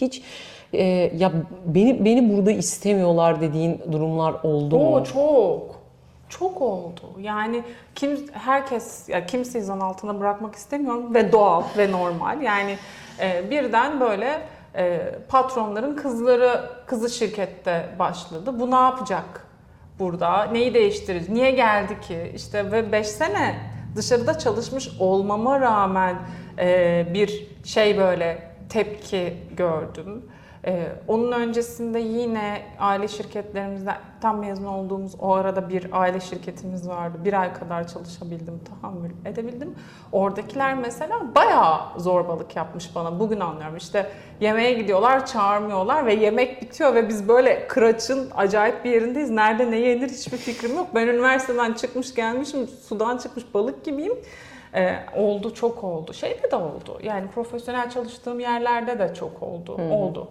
hiç e, ya beni beni burada istemiyorlar dediğin durumlar oldu mu? Oo çok. Çok oldu. Yani kim herkes ya kimseyi zan altına bırakmak istemiyorum ve doğal ve normal. Yani e, birden böyle e, patronların kızları kızı şirkette başladı. Bu ne yapacak burada? Neyi değiştirir? Niye geldi ki? İşte ve 5 sene dışarıda çalışmış olmama rağmen e, bir şey böyle tepki gördüm. Ee, onun öncesinde yine aile şirketlerimizden tam mezun olduğumuz o arada bir aile şirketimiz vardı. Bir ay kadar çalışabildim, tahammül edebildim. Oradakiler mesela bayağı zorbalık yapmış bana. Bugün anlıyorum. İşte yemeğe gidiyorlar, çağırmıyorlar ve yemek bitiyor ve biz böyle kıraçın acayip bir yerindeyiz. Nerede ne yenir hiçbir fikrim yok. Ben üniversiteden çıkmış gelmişim, sudan çıkmış balık gibiyim. Ee, oldu çok oldu. Şeyde de oldu. Yani profesyonel çalıştığım yerlerde de çok oldu. Oldu.